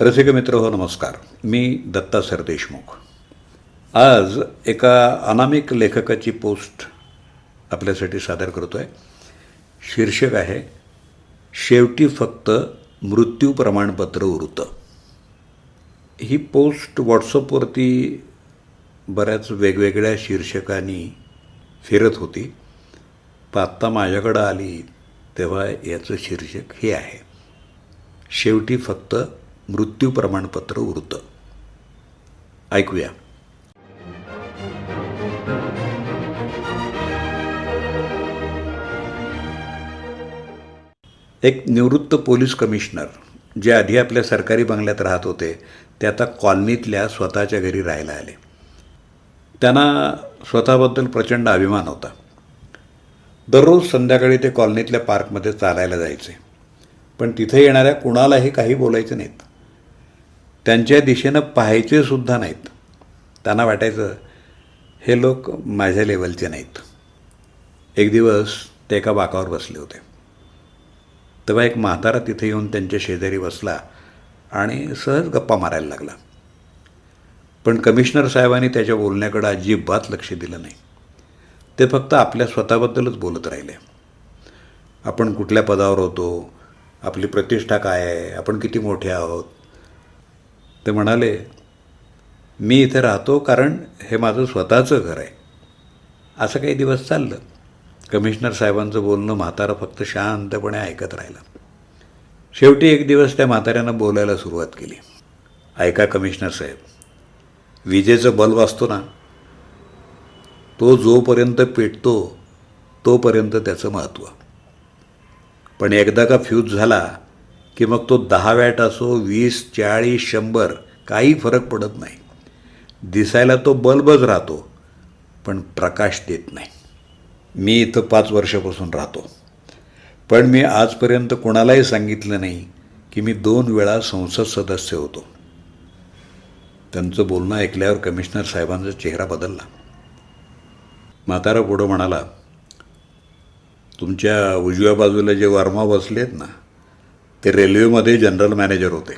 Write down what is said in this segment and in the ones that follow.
रसिक मित्र हो नमस्कार. मी दत्ता सरदेशमुख आज एका अनामिक लेखकाची पोस्ट आपल्यासाठी सादर करतो आहे शीर्षक आहे शेवटी फक्त मृत्यू प्रमाणपत्र उरतं. ही पोस्ट व्हॉट्सअपवरती बऱ्याच वेगवेगळ्या शीर्षकांनी फिरत होती. पण आत्ता माझ्याकडं आली तेव्हा याचं शीर्षक हे आहे. शेवटी फक्त मृत्यू प्रमाणपत्र उरतं. ऐकूया. एक निवृत्त पोलीस कमिशनर जे आधी आपल्या सरकारी बंगल्यात राहत होते ते आता कॉलनीतल्या स्वतःच्या घरी राहायला आले. त्यांना स्वतःबद्दल प्रचंड अभिमान होता. दररोज संध्याकाळी ते कॉलनीतल्या पार्कमध्ये चालायला जायचे. पण तिथे येणाऱ्या कुणालाही काही बोलायचं नाहीत. त्यांच्या दिशेनं पाहायचे सुद्धा नाहीत. त्यांना वाटायचं हे लोक माझ्या लेवलचे नाहीत. एक दिवस ते एका बाकावर बसले होते. तेव्हा एक म्हातारा तिथे येऊन त्यांच्या शेजारी बसला आणि सहज गप्पा मारायला लागला. पण कमिशनर साहेबांनी त्याच्या बोलण्याकडं अजिबात लक्ष दिलं नाही. ते फक्त आपल्या स्वतःबद्दलच बोलत राहिले. आपण कुठल्या पदावर होतो? आपली प्रतिष्ठा काय आहे? आपण किती मोठे आहोत? ते म्हणाले मी इथे राहतो कारण हे माझं स्वतःचं घर आहे. असं काही दिवस चाललं. कमिशनर साहेबांचं बोलणं म्हातारा फक्त शांतपणे ऐकत राहिलं. शेवटी एक दिवस त्या म्हाताऱ्यानं बोलायला सुरुवात केली. ऐका कमिशनर साहेब विजेचं बल्ब असतो ना. तो जोपर्यंत पेटतो तोपर्यंत त्याचं महत्त्व. पण एकदा का फ्यूज झाला की मग तो दहा वॅट असो वीस चाळीस शंभर काही फरक पडत नाही. दिसायला तो बल्बच राहतो पण प्रकाश देत नाही. मी इथं पाच वर्षापासून राहतो. पण मी आजपर्यंत कोणालाही सांगितलं नाही की मी दोन वेळा संसद सदस्य होतो. त्यांचं बोलणं ऐकल्यावर कमिशनर साहेबांचा चेहरा बदलला. म्हातारा पुढं म्हणाला तुमच्या उजव्या बाजूला जे वर्मा बसलेत ना ते रेल्वेमध्ये जनरल मॅनेजर होते.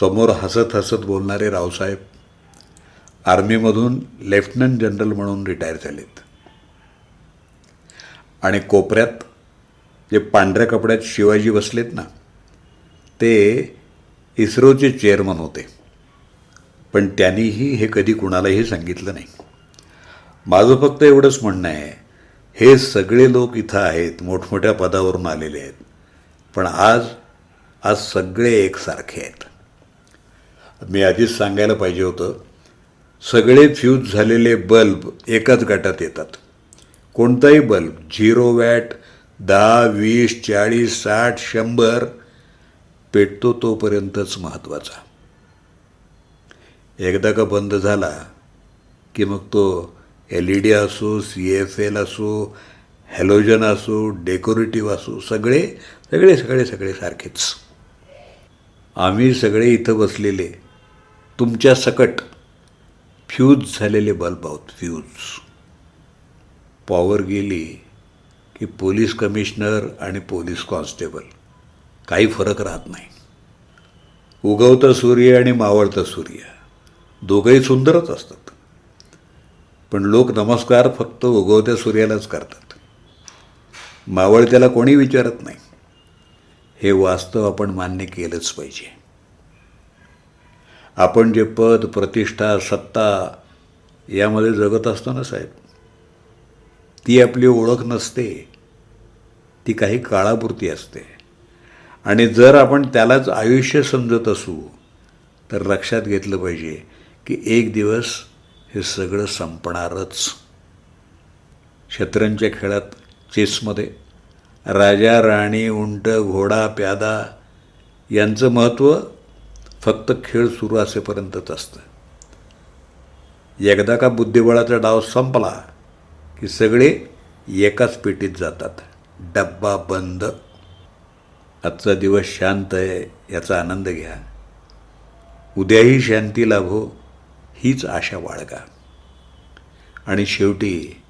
समोर हसत हसत बोलणारे रावसाहेब आर्मीमधून लेफ्टनंट जनरल म्हणून रिटायर झालेत. आणि कोपऱ्यात जे पांढऱ्या कपड्यात शिवाजी बसलेत ना ते इस्रोचे चेअरमन होते. पण त्यांनीही हे कधी कुणालाही सांगितलं नाही. माझं फक्त एवढंच म्हणणं आहे हे सगळे लोक इथं आहेत मोठमोठ्या पदावरून आलेले आहेत. पण आज आज सगळे एकसारखे आहेत. मी आधीच सांगायला पाहिजे होतं सगळे फ्यूज झालेले बल्ब एकाच गटात येतात. कोणताही बल्ब झिरो वॅट दहा वीस चाळीस साठ शंभर पेटतो तोपर्यंतच महत्त्वाचा एकदा का बंद झाला की मग तो एल ई डी असो सी एफ एल असो हॅलोजन असो डेकोरेटिव्ह असो सगळे सगळे सगळे सगळे सारखेच. आम्ही सगळे इथं बसलेले तुमच्या सकट फ्यूज झालेले बल्ब आहोत फ्यूज पॉवर गेली की पोलीस कमिशनर आणि पोलीस कॉन्स्टेबल काही फरक राहत नाही. उगवता सूर्य आणि मावळता सूर्य. दोघंही सुंदरच असतात. पण लोक नमस्कार फक्त उगवत्या सूर्यालाच करतात. मावळत्याला कोणी विचारत नाही. हे वास्तव आपण मान्य केलंच पाहिजे. आपण जे पद प्रतिष्ठा सत्ता यामध्ये जगत असतो ना साहेब ती आपली ओळख नसते ती काही काळापुरती असते. आणि जर आपण त्यालाच आयुष्य समजत असू तर लक्षात घेतलं पाहिजे की एक दिवस हे सगळं संपणारच. शतरंजच्या खेळात चेसमध्ये. राजा राणी उंट घोडा प्यादा यांचं महत्त्व फक्त खेळ सुरू असेपर्यंतच असतं. एकदा का बुद्धिबळाचा डाव संपला की सगळे एकाच पेटीत जातात. डब्बा बंद. आजचा दिवस शांत आहे याचा आनंद घ्या. उद्याही शांती लाभो हीच आशा बाळगा. आणि शेवटी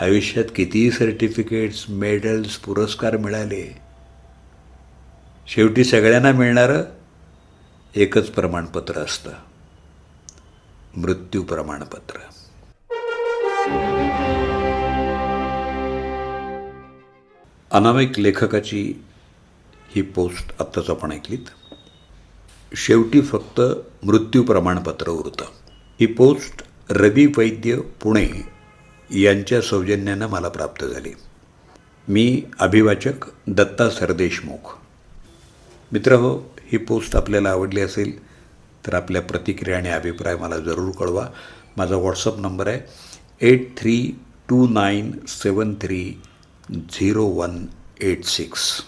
आयुष्यात कितीही सर्टिफिकेट्स मेडल्स पुरस्कार मिळाले शेवटी सगळ्यांना मिळणारं एकच प्रमाणपत्र असतं. मृत्यू प्रमाणपत्र. अनामिक लेखकाची ही पोस्ट आत्ताच आपण ऐकलीत. शेवटी फक्त मृत्यू प्रमाणपत्र उरतं. ही पोस्ट रवी वैद्य पुणे यांच्या सौजन्यानं मला प्राप्त झाली. मी अभिवाचक दत्ता सरदेशमुख. मित्र हो ही पोस्ट आपल्याला आवडली असेल तर आपल्या प्रतिक्रिया आणि अभिप्राय मला जरूर कळवा. माझा व्हॉट्सअप नंबर आहे eight three two nine seven three zero one eight six.